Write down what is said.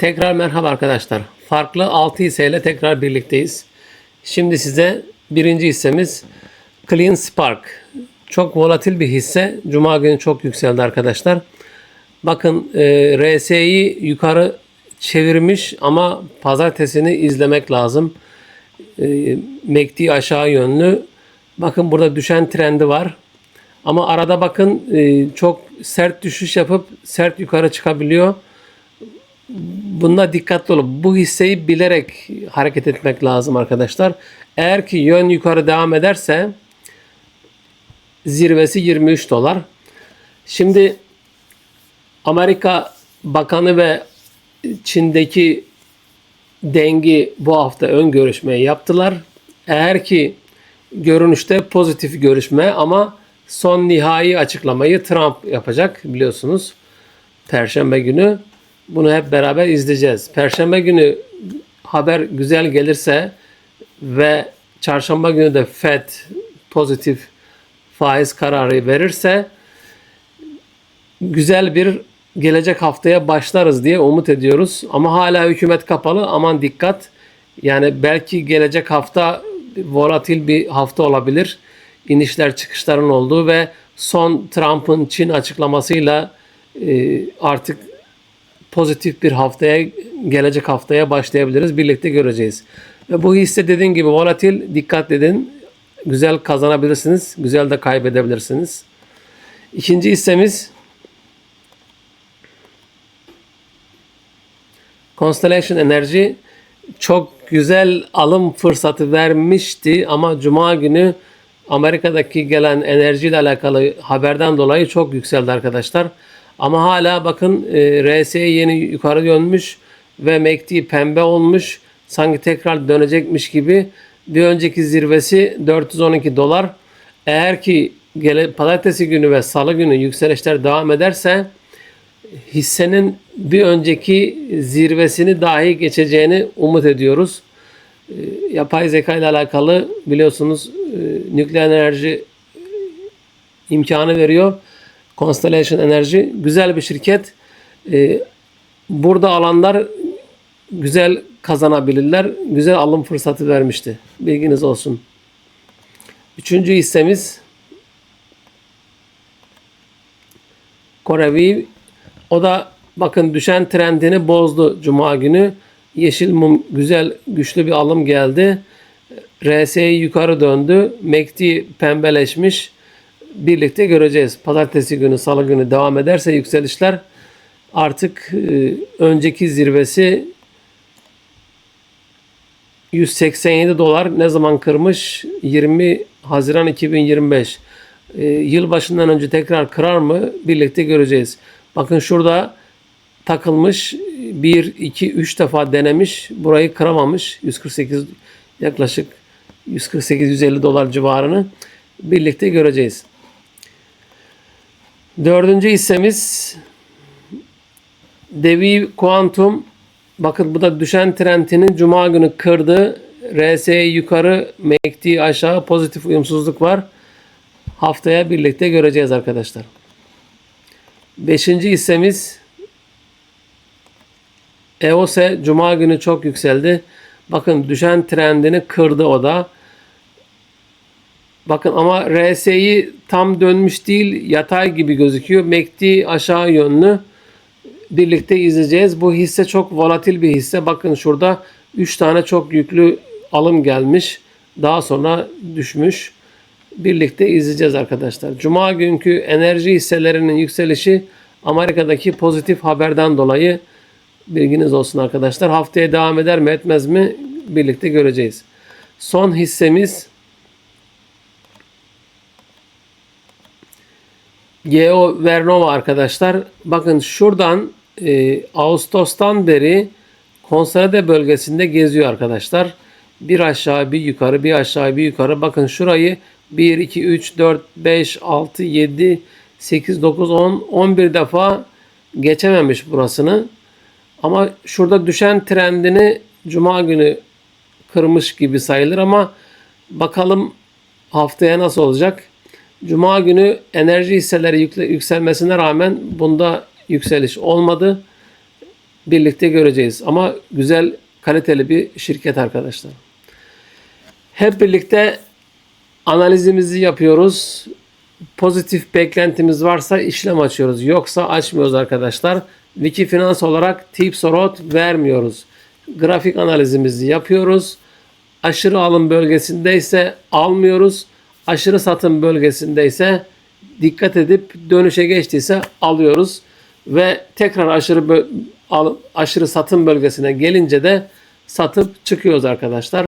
Tekrar merhaba arkadaşlar. Farklı 6 hisseyle tekrar birlikteyiz. Şimdi size birinci hissemiz Clean Spark. Çok volatil bir hisse. Cuma günü çok yükseldi arkadaşlar. Bakın e, RSI'yi yukarı çevirmiş ama pazartesini izlemek lazım. E, MACD aşağı yönlü. Bakın burada düşen trendi var. Ama arada bakın e, çok sert düşüş yapıp sert yukarı çıkabiliyor. Bunda dikkatli olun. Bu hisseyi bilerek hareket etmek lazım arkadaşlar. Eğer ki yön yukarı devam ederse zirvesi 23 dolar. Şimdi Amerika Bakanı ve Çin'deki dengi bu hafta ön görüşmeyi yaptılar. Eğer ki görünüşte pozitif görüşme ama son nihai açıklamayı Trump yapacak biliyorsunuz. Perşembe günü bunu hep beraber izleyeceğiz. Perşembe günü haber güzel gelirse ve çarşamba günü de Fed pozitif faiz kararı verirse güzel bir gelecek haftaya başlarız diye umut ediyoruz. Ama hala hükümet kapalı. Aman dikkat. Yani belki gelecek hafta volatil bir hafta olabilir. İnişler çıkışların olduğu ve son Trump'ın Çin açıklamasıyla e, artık pozitif bir haftaya gelecek haftaya başlayabiliriz. Birlikte göreceğiz. Ve bu hisse dediğim gibi volatil dikkat edin. Güzel kazanabilirsiniz. Güzel de kaybedebilirsiniz. İkinci hissemiz Constellation Enerji çok güzel alım fırsatı vermişti ama Cuma günü Amerika'daki gelen enerjiyle alakalı haberden dolayı çok yükseldi arkadaşlar. Ama hala bakın e, RSI yeni yukarı dönmüş ve MACD pembe olmuş. Sanki tekrar dönecekmiş gibi. Bir önceki zirvesi 412 dolar. Eğer ki gele, pazartesi günü ve salı günü yükselişler devam ederse hissenin bir önceki zirvesini dahi geçeceğini umut ediyoruz. E, yapay zeka ile alakalı biliyorsunuz e, nükleer enerji imkanı veriyor. Constellation Enerji güzel bir şirket. E, burada alanlar güzel kazanabilirler. Güzel alım fırsatı vermişti. Bilginiz olsun. Üçüncü hissemiz Korevi. O da bakın düşen trendini bozdu Cuma günü. Yeşil mum güzel güçlü bir alım geldi. RSI yukarı döndü. MACD pembeleşmiş. Birlikte göreceğiz. Pazartesi günü, salı günü devam ederse yükselişler artık e, önceki zirvesi 187 dolar ne zaman kırmış? 20 Haziran 2025. E, yılbaşından önce tekrar kırar mı? Birlikte göreceğiz. Bakın şurada takılmış 1, 2, 3 defa denemiş. Burayı kıramamış. 148 yaklaşık 148-150 dolar civarını birlikte göreceğiz. Dördüncü hissemiz Devi Kuantum. Bakın bu da düşen trendinin cuma günü kırdı. RSI yukarı, MACD aşağı pozitif uyumsuzluk var. Haftaya birlikte göreceğiz arkadaşlar. Beşinci hissemiz EOSE cuma günü çok yükseldi. Bakın düşen trendini kırdı o da. Bakın ama RSI tam dönmüş değil yatay gibi gözüküyor. MACD aşağı yönlü. Birlikte izleyeceğiz. Bu hisse çok volatil bir hisse. Bakın şurada 3 tane çok yüklü alım gelmiş. Daha sonra düşmüş. Birlikte izleyeceğiz arkadaşlar. Cuma günkü enerji hisselerinin yükselişi Amerika'daki pozitif haberden dolayı bilginiz olsun arkadaşlar. Haftaya devam eder mi etmez mi birlikte göreceğiz. Son hissemiz Geo Vernova arkadaşlar. Bakın şuradan e, Ağustos'tan beri konsolide bölgesinde geziyor arkadaşlar. Bir aşağı bir yukarı bir aşağı bir yukarı. Bakın şurayı 1, 2, 3, 4, 5, 6, 7, 8, 9, 10, 11 defa geçememiş burasını. Ama şurada düşen trendini Cuma günü kırmış gibi sayılır ama bakalım haftaya nasıl olacak. Cuma günü enerji hisseleri yükselmesine rağmen bunda yükseliş olmadı. birlikte göreceğiz. Ama güzel, kaliteli bir şirket arkadaşlar. Hep birlikte analizimizi yapıyoruz. Pozitif beklentimiz varsa işlem açıyoruz. Yoksa açmıyoruz arkadaşlar. Wikifinans olarak tips orot vermiyoruz. Grafik analizimizi yapıyoruz. Aşırı alım bölgesindeyse almıyoruz. Aşırı satım bölgesindeyse dikkat edip dönüşe geçtiyse alıyoruz ve tekrar aşırı aşırı satım bölgesine gelince de satıp çıkıyoruz arkadaşlar.